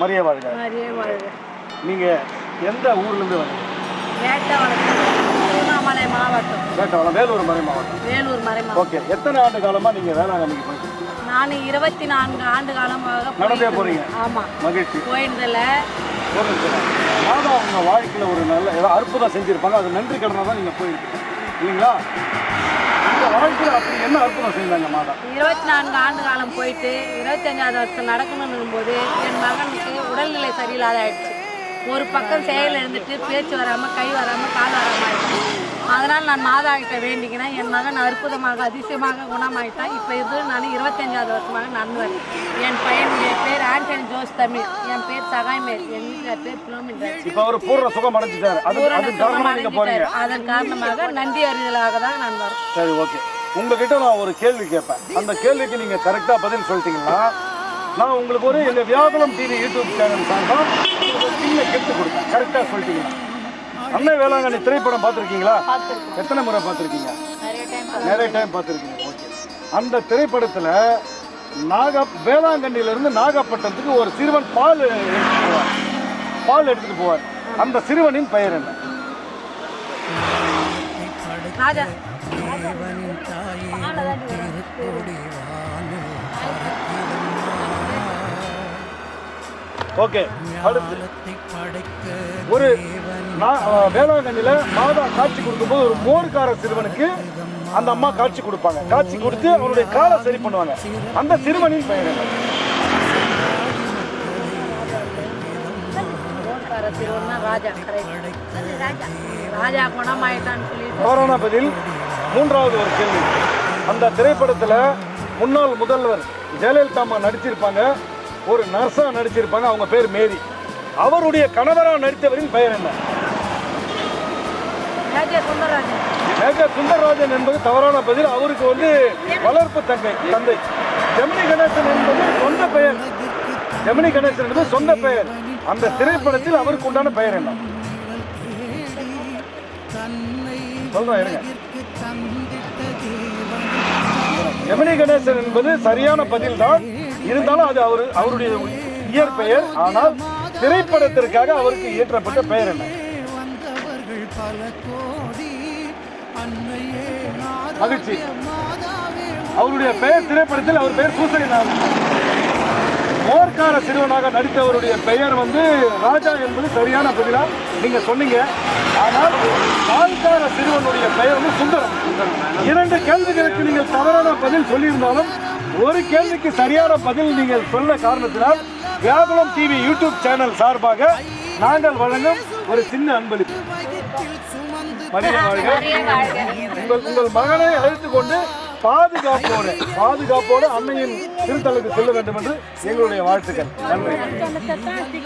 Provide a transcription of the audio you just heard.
மரிய வாழ்க. மாதிரியே வாழ்க. நீங்க எந்த ஊர்ல இருந்து வரீங்க வேட்டவளம் திருவண்ணாமலை மாவட்டம். வேட்டவளம் வேலூர் மறை மாவட்டம். வேலூர் மறை மாவட்டம். ஓகே எத்தனை ஆண்டு காலமா நீங்க வேளாங்கண்ணிக்கு போயிட்டு? நான் இருபத்தி நான்கு ஆண்டு காலமாக நடந்தே போயிட்டு போறீங்க. ஆமாம் மகிழ்ச்சி. நிமிஷம். மாதா உங்க வாழ்க்கையில ஒரு நல்ல ஏதோ அற்புதம் செஞ்சிருப்பாங்க. அது நன்றி தான் நீங்க போயிருக்கீங்க. இல்லைங்களா? என்ன அற்புதம் செஞ்சாங்க மாதா? இருபத்தி நான்கு ஆண்டு காலம் போயிட்டு இருபத்தஞ்சாவது வருஷம் நடக்கணும்னும் போது என் மகனுக்கு உடல்நிலை சரியில்லாத ஆயிடுச்சு. ஒரு பக்கம் செயல் இருந்துட்டு பேச்சு வராமல் கை வராமல் கால் வராமல் ஆயிடுச்சு. அதனால் நான் மாதா கிட்ட வேண்டிக்கினேன் என் மகன் அற்புதமாக அதிசயமாக குணமாயிட்டான். இப்போ இது நான் இருபத்தஞ்சாவது வருஷமாக வரேன் என் பையனுடைய பேர் ஆண்டனி ஜோஸ் தமிழ். என் பேர் சகாய்மேல். என் வீட்டுக்கார் பேர் புலோமின்றார் இப்ப அவர் பூர்ண சுகம் அடைஞ்சிட்டாரு. அதன் காரணமாக நன்றி அறிதலாக தான் நான் வரேன் சரி ஓகே. உங்ககிட்ட நான் ஒரு கேள்வி கேட்பேன். அந்த கேள்விக்கு நீங்க கரெக்டா பதில் சொல்லிட்டீங்கன்னா நான் உங்களுக்கு ஒரு எங்க வியாகுலம் டிவி யூடியூப் சேனல் சார்பா உங்களுக்கு ஒரு சின்ன கிஃப்ட் கொடுப்பேன். கரெக்டா சொல்லிட்டீங்கன்னா. அன்னை வேளாங்கண்ணி திரைப்படம் பார்த்துருக்கீங்களா? எத்தனை முறை பார்த்துருக்கீங்க? நிறைய டைம் பார்த்துருக்கீங்க. ஓகே அந்த திரைப்படத்தில் நாக வேளாங்கண்ணியிலிருந்து நாகப்பட்டினத்துக்கு ஒரு சிறுவன் பால் எடுத்துட்டு போவார். பால் எடுத்துட்டு போவார். அந்த சிறுவனின் பெயர் என்ன? ஓகே அடுத்து. ஒரு வேளாங்கண்ணியில மாதா காட்சி கொடுக்கும்போது ஒரு மோர்கார சிறுவனுக்கு அந்த அம்மா காட்சி கொடுப்பாங்க. காட்சி கொடுத்து அவனுடைய காலை சரி பண்ணுவாங்க. அந்த சிறுவனின் பெயர் என்ன ராஜா ராஜா. குணமாயிட்டான்னு பதில் மூன்றாவது ஒரு கேள்வி. அந்த திரைப்படத்தில் முன்னாள் முதல்வர் ஜெயலலிதா அம்மா நடிச்சிருப்பாங்க ஒரு நர்ஸா நடிச்சிருப்பாங்க அவங்க பேர் மேரி. அவருடைய கணவரா நடித்தவரின் பெயர் என்ன? மேஜர் சுந்தரராஜன் என்பது தவறான பதில். அவருக்கு வந்து வளர்ப்பு தங்கை தந்தை. ஜெமினி கணேசன் என்பது சொந்த பெயர். ஜெமினி கணேசன் என்பது சொந்த பெயர். அந்த திரைப்படத்தில் அவருக்கு உண்டான பெயர் என்ன? இருங்க. ஜெமினி கணேசன் என்பது சரியான பதில் தான் இருந்தாலும் அது அவர் அவருடைய இயற்பெயர். ஆனால் திரைப்படத்திற்காக அவருக்கு இயற்றப்பட்ட பெயர் என்ன? மகிழ்ச்சி. அவருடைய பெயர் திரைப்படத்தில் அவர் பெயர் பூசணிநாதன். மோர்க்கார சிறுவனாக நடித்தவருடைய பெயர் வந்து ராஜா என்பது சரியான பதிலா நீங்க சொன்னீங்க. ஆனால் பால்கார சிறுவனுடைய பெயர் வந்து சுந்தரம். இரண்டு கேள்விகளுக்கு நீங்கள் தவறான பதில் சொல்லியிருந்தாலும் ஒரு கேள்விக்கு சரியான பதில் நீங்கள் சொன்ன காரணத்தினால் வியாகுலம் டிவி யூடியூப் சேனல் சார்பாக நாங்கள் வழங்கும் ஒரு சின்ன அன்பளிப்பு. உங்கள் உங்கள் மகனை அழைத்துக் கொண்டு பாதுகாப்போடு பாதுகாப்போடு அன்னையின் திருத்தலுக்கு செல்ல வேண்டும் என்று எங்களுடைய வாழ்த்துக்கள். நன்றி.